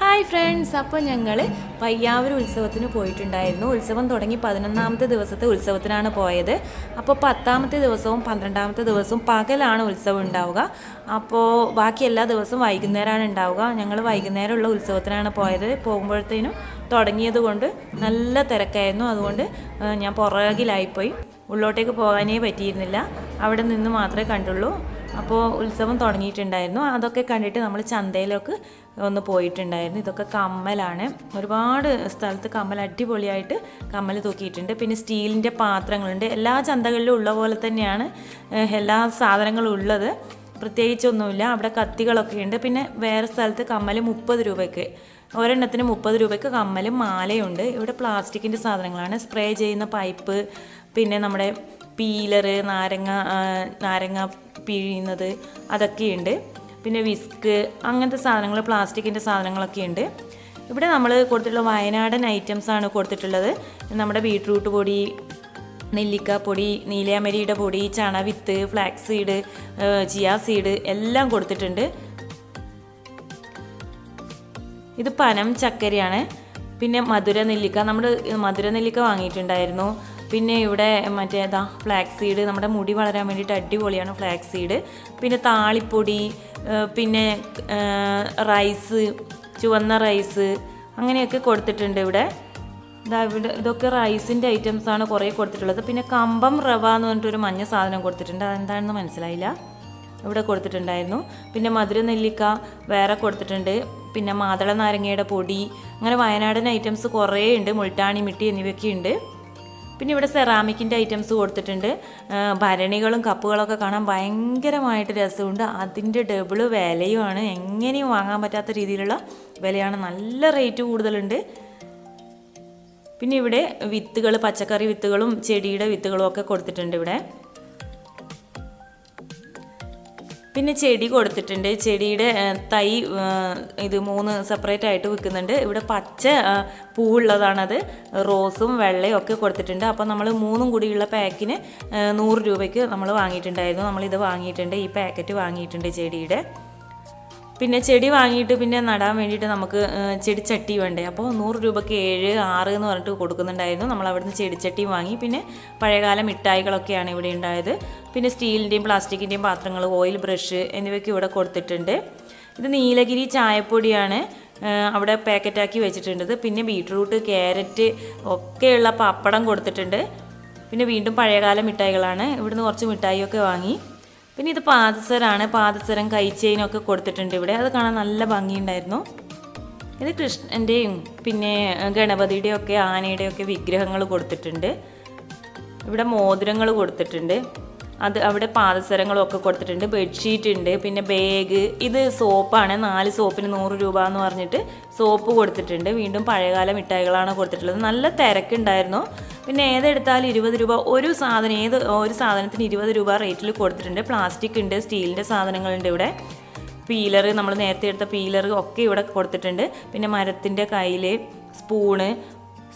Hi friends അപ്പോൾ ഞങ്ങൾ പയ്യാവൂർ ഉത്സവത്തിന് പോയിട്ടുണ്ടായിരുന്നു. ഉത്സവം തുടങ്ങി പതിനൊന്നാമത്തെ ദിവസത്തെ ഉത്സവത്തിനാണ് പോയത്. അപ്പോൾ പത്താമത്തെ ദിവസവും പന്ത്രണ്ടാമത്തെ ദിവസവും പകലാണ് ഉത്സവം ഉണ്ടാവുക. അപ്പോൾ ബാക്കി എല്ലാ ദിവസവും വൈകുന്നേരമാണ് ഉണ്ടാവുക. ഞങ്ങൾ വൈകുന്നേരമുള്ള ഉത്സവത്തിനാണ് പോയത്. പോകുമ്പോഴത്തേനും തുടങ്ങിയത് കൊണ്ട് നല്ല തിരക്കായിരുന്നു. അതുകൊണ്ട് ഞാൻ പുറകിലായിപ്പോയി. ഉള്ളോട്ടേക്ക് പോകാനേ പറ്റിയിരുന്നില്ല. അവിടെ നിന്ന് മാത്രമേ കണ്ടുള്ളൂ. അപ്പോൾ ഉത്സവം തുടങ്ങിയിട്ടുണ്ടായിരുന്നു. അതൊക്കെ കണ്ടിട്ട് നമ്മൾ ചന്തയിലൊക്കെ ഒന്ന് പോയിട്ടുണ്ടായിരുന്നു. ഇതൊക്കെ കമ്മലാണ്. ഒരുപാട് സ്ഥലത്ത് കമ്മൽ അടിപൊളിയായിട്ട് കമ്മൽ തൂക്കിയിട്ടുണ്ട്. പിന്നെ സ്റ്റീലിന്റെ പാത്രങ്ങളുണ്ട്. എല്ലാ ചന്തകളിലും ഉള്ള പോലെ തന്നെയാണ് എല്ലാ സാധനങ്ങളും ഉള്ളത്. പ്രത്യേകിച്ചൊന്നുമില്ല. അവിടെ കത്തികളൊക്കെ ഉണ്ട്. പിന്നെ വേറെ സ്ഥലത്ത് കമ്മൽ മുപ്പത് രൂപയ്ക്ക് ഒരെണ്ണത്തിന് മുപ്പത് രൂപയ്ക്ക് കമ്മലും മാലയുണ്ട്. ഇവിടെ പ്ലാസ്റ്റിക്കിന്റെ സാധനങ്ങളാണ്. സ്പ്രേ ചെയ്യുന്ന പൈപ്പ് പിന്നെ നമ്മുടെ പീലറ് നാരങ്ങ നാരങ്ങ പിഴിയുന്നത് അതൊക്കെയുണ്ട്. പിന്നെ വിസ്ക് അങ്ങനത്തെ സാധനങ്ങൾ പ്ലാസ്റ്റിക്കിന്റെ സാധനങ്ങളൊക്കെ ഉണ്ട്. ഇവിടെ നമ്മൾ കൊടുത്തിട്ടുള്ള വയനാടൻ ഐറ്റംസ് ആണ് കൊടുത്തിട്ടുള്ളത്. നമ്മുടെ ബീട്രൂട്ട് പൊടി നെല്ലിക്ക പൊടി നീലയമരിയുടെ പൊടി ചണവിത്ത് ഫ്ലാക്സ് സീഡ് ചിയാ സീഡ് എല്ലാം കൊടുത്തിട്ടുണ്ട്. ഇത് പനം ചക്കരയാണ്. പിന്നെ മധുര നെല്ലിക്ക നമ്മൾ മധുര നെല്ലിക്ക വാങ്ങിയിട്ടുണ്ടായിരുന്നു. പിന്നെ ഇവിടെ മറ്റേ ഇതാ ഫ്ലാക്സ് സീഡ് നമ്മുടെ മുടി വളരാൻ വേണ്ടിയിട്ട് അടിപൊളിയാണ് ഫ്ലാക്സ് സീഡ് പിന്നെ താളിപ്പൊടി പിന്നെ റൈസ് ചുവന്ന റൈസ് അങ്ങനെയൊക്കെ കൊടുത്തിട്ടുണ്ട് ഇവിടെ. ഇതാ ഇവിടെ ഇതൊക്കെ റൈസിന്റെ ഐറ്റംസാണ് കുറേ കൊടുത്തിട്ടുള്ളത്. പിന്നെ കമ്പം റവ എന്ന് പറഞ്ഞിട്ടൊരു മഞ്ഞ സാധനം കൊടുത്തിട്ടുണ്ട്. അതെന്താണെന്ന് മനസ്സിലായില്ല. ഇവിടെ കൊടുത്തിട്ടുണ്ടായിരുന്നു. പിന്നെ മധുര നെല്ലിക്ക വേറെ കൊടുത്തിട്ടുണ്ട്. പിന്നെ മാതള നാരങ്ങയുടെ പൊടി. അങ്ങനെ വയനാടൻ ഐറ്റംസ് കുറേ ഉണ്ട് മുൾട്ടാണി മിട്ടി എന്നിവയൊക്കെ ഉണ്ട്. പിന്നെ ഇവിടെ സെറാമിക്കിന്റെ ഐറ്റംസ് കൊടുത്തിട്ടുണ്ട്. ഭരണികളും കപ്പുകളൊക്കെ കാണാൻ ഭയങ്കരമായിട്ട് രസമുണ്ട്. അതിന്റെ ഡബിൾ വിലയുമാണ്. എങ്ങനെയും വാങ്ങാൻ പറ്റാത്ത രീതിയിലുള്ള വിലയാണ്. നല്ല റേറ്റ് കൂടുതലുണ്ട്. പിന്നെ ഇവിടെ വിത്തുകൾ പച്ചക്കറി വിത്തുകളും ചെടിയുടെ വിത്തുകളും ഒക്കെ കൊടുത്തിട്ടുണ്ട് ഇവിടെ. പിന്നെ ചെടി കൊടുത്തിട്ടുണ്ട്. ചെടിയുടെ തൈ ഇത് മൂന്ന് സെപ്പറേറ്റ് ആയിട്ട് വിൽക്കുന്നുണ്ട്. ഇവിടെ പച്ച പൂവുള്ളതാണത്. റോസും വെള്ളയും ഒക്കെ കൊടുത്തിട്ടുണ്ട്. അപ്പോൾ നമ്മൾ മൂന്നും കൂടിയുള്ള പാക്കിന് നൂറ് രൂപയ്ക്ക് നമ്മൾ വാങ്ങിയിട്ടുണ്ടായിരുന്നു. നമ്മളിത് വാങ്ങിയിട്ടുണ്ട്. ഈ പാക്കറ്റ് വാങ്ങിയിട്ടുണ്ട് ചെടിയുടെ. പിന്നെ ചെടി വാങ്ങിയിട്ട് പിന്നെ നടാൻ വേണ്ടിയിട്ട് നമുക്ക് ചെടിച്ചട്ടി വേണ്ടേ. അപ്പോൾ നൂറ് രൂപയ്ക്ക് ഏഴ് ആറ് എന്ന് പറഞ്ഞിട്ട് കൊടുക്കുന്നുണ്ടായിരുന്നു. നമ്മൾ അവിടുന്ന് ചെടിച്ചട്ടിയും വാങ്ങി. പിന്നെ പഴയകാല മിഠായികളൊക്കെയാണ് ഇവിടെ ഉണ്ടായത്. പിന്നെ സ്റ്റീലിന്റെയും പ്ലാസ്റ്റിക്കിന്റെയും പാത്രങ്ങൾ ഓയിൽ ബ്രഷ് എന്നിവയ്ക്ക് ഇവിടെ കൊടുത്തിട്ടുണ്ട്. ഇത് നീലഗിരി ചായപ്പൊടിയാണ് അവിടെ പാക്കറ്റാക്കി വെച്ചിട്ടുണ്ട് പിന്നെ ബീട്രൂട്ട് ക്യാരറ്റ് ഒക്കെയുള്ള പപ്പടം കൊടുത്തിട്ടുണ്ട്. പിന്നെ വീണ്ടും പഴയകാല മിഠായികളാണ്. ഇവിടുന്ന് കുറച്ച് മിഠായിയൊക്കെ വാങ്ങി. പിന്നെ ഇത് പാദസരമാണ് പാദസരം കൈച്ചെയിനൊക്കെ കൊടുത്തിട്ടുണ്ട് ഇവിടെ. അത് കാണാൻ നല്ല ഭംഗിയുണ്ടായിരുന്നു. ഇത് കൃഷ്ണന്റെയും പിന്നെ ഗണപതിയുടെയും ഒക്കെ വിഗ്രഹങ്ങൾ കൊടുത്തിട്ടുണ്ട്. ഇവിടെ മോതിരങ്ങൾ കൊടുത്തിട്ടുണ്ട്. അത് അവിടെ പാദസരങ്ങളും ഒക്കെ കൊടുത്തിട്ടുണ്ട് ബെഡ്ഷീറ്റ് ഉണ്ട് പിന്നെ ബാഗ് ഇത് സോപ്പാണ് നാല് സോപ്പിന് നൂറ് രൂപ എന്ന് പറഞ്ഞിട്ട് സോപ്പ് കൊടുത്തിട്ടുണ്ട്. വീണ്ടും പഴയകാല മിഠായികളാണ് കൊടുത്തിട്ടുള്ളത്. നല്ല തിരക്കുണ്ടായിരുന്നു. പിന്നെ ഏതെടുത്താലും ഇരുപത് രൂപ ഒരു സാധനം ഏത് ഒരു സാധനത്തിന് ഇരുപത് രൂപ റേറ്റിൽ കൊടുത്തിട്ടുണ്ട്. പ്ലാസ്റ്റിക് ഉണ്ട് സ്റ്റീലിന്റെ സാധനങ്ങളുണ്ട് ഇവിടെ. പീലർ നമ്മൾ നേരത്തെ എടുത്ത പീലർ ഒക്കെ ഇവിടെ കൊടുത്തിട്ടുണ്ട്. പിന്നെ മരത്തിന്റെ കയ്യിൽ സ്പൂണ്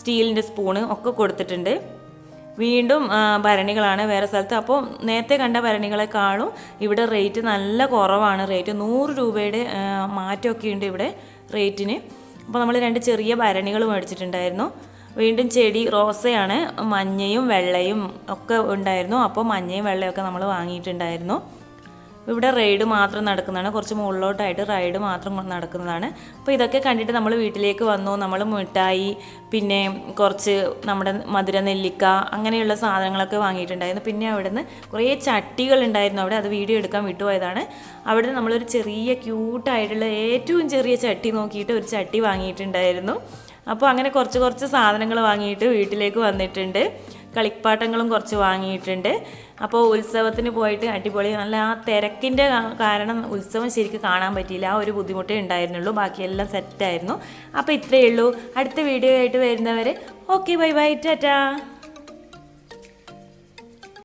സ്റ്റീലിന്റെ സ്പൂണ് ഒക്കെ കൊടുത്തിട്ടുണ്ട്. വീണ്ടും ഭരണികളാണ് വേറെ സ്ഥലത്ത്. അപ്പോൾ നേരത്തെ കണ്ട ഭരണികളെക്കാളും ഇവിടെ റേറ്റ് നല്ല കുറവാണ്. റേറ്റ് നൂറ് രൂപയുടെ മാറ്റമൊക്കെ ഉണ്ട് ഇവിടെ റേറ്റിന് അപ്പോൾ നമ്മൾ രണ്ട് ചെറിയ ഭരണികൾ മേടിച്ചിട്ടുണ്ടായിരുന്നു. വീണ്ടും ചെടി റോസയാണ് മഞ്ഞയും വെള്ളയും ഒക്കെ ഉണ്ടായിരുന്നു. അപ്പോൾ മഞ്ഞയും വെള്ളയും ഒക്കെ നമ്മൾ വാങ്ങിയിട്ടുണ്ടായിരുന്നു. ഇവിടെ റൈഡ് മാത്രം നടക്കുന്നതാണ്. കുറച്ച് മുകളിലോട്ടായിട്ട് റൈഡ് മാത്രം നടക്കുന്നതാണ്. അപ്പോൾ ഇതൊക്കെ കണ്ടിട്ട് നമ്മൾ വീട്ടിലേക്ക് വന്നു. നമ്മൾ മിഠായി പിന്നെ കുറച്ച് നമ്മുടെ മധുര നെല്ലിക്ക അങ്ങനെയുള്ള സാധനങ്ങളൊക്കെ വാങ്ങിയിട്ടുണ്ടായിരുന്നു. പിന്നെ അവിടുന്ന് കുറേ ചട്ടികൾ ഉണ്ടായിരുന്നു അവിടെ. അത് വീഡിയോ എടുക്കാൻ വിട്ടുപോയതാണ്. അവിടെ നമ്മളൊരു ചെറിയ ക്യൂട്ടായിട്ടുള്ള ഏറ്റവും ചെറിയ ചട്ടി നോക്കിയിട്ട് ഒരു ചട്ടി വാങ്ങിയിട്ടുണ്ടായിരുന്നു. അപ്പോൾ അങ്ങനെ കുറച്ച് കുറച്ച് സാധനങ്ങൾ വാങ്ങിയിട്ട് വീട്ടിലേക്ക് വന്നിട്ടുണ്ട്. കളിപ്പാട്ടങ്ങളും കുറച്ച് വാങ്ങിയിട്ടുണ്ട്. അപ്പോൾ ഉത്സവത്തിന് പോയിട്ട് അടിപൊളി നല്ല ആ തിരക്കിന്റെ കാരണം ഉത്സവം ശരിക്കും കാണാൻ പറ്റിയില്ല. ആ ഒരു ബുദ്ധിമുട്ടേ ഉണ്ടായിരുന്നുള്ളൂ. ബാക്കിയെല്ലാം സെറ്റായിരുന്നു അപ്പോൾ ഇത്രയേ ഉള്ളൂ. അടുത്ത വീഡിയോ ആയിട്ട് വരുന്നവർ ഓക്കെ ബൈ ബൈ ടാറ്റാ.